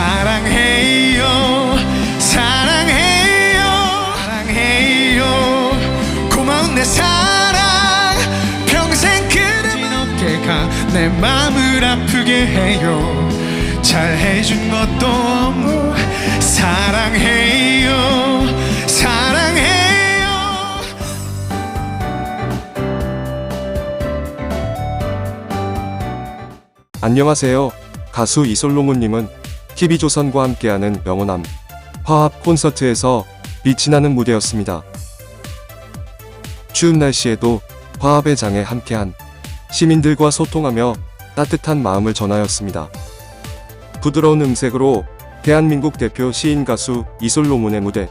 사랑해요 사랑해요 사랑해요. 고마운 내 사랑 평생 그대만 어깨가 내 마음을 아프게 해요. 잘 해준 것도 없고 사랑해요 안녕하세요. 가수 이솔로몬님은 TV조선과 함께하는 명호남 화합 콘서트에서 빛이 나는 무대였습니다. 추운 날씨에도 화합의 장에 함께한 시민들과 소통하며 따뜻한 마음을 전하였습니다. 부드러운 음색으로 대한민국 대표 시인 가수 이솔로몬의 무대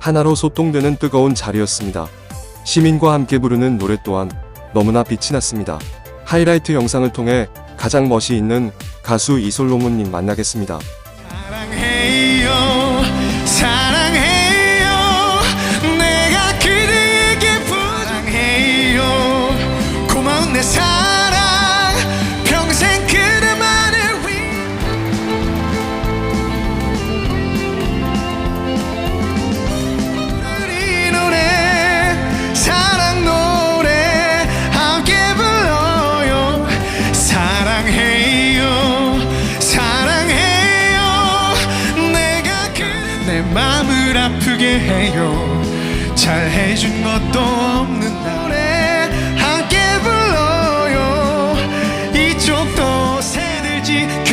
하나로 소통되는 뜨거운 자리였습니다. 시민과 함께 부르는 노래 또한 너무나 빛이 났습니다. 하이라이트 영상을 통해 가장 멋이 있는 가수 이솔로몬님 만나겠습니다. 사랑해요 사랑해요. 내가 그대에게 부장해요. 고마운 내 사랑 평생 그대만을 위해 우리 노래 사랑 노래 함께 불러요. 사랑해 마음을 아프게 해요. 잘 해준 것도 없는 노래 함께 불러요. 이쪽도 새들 지켜줄게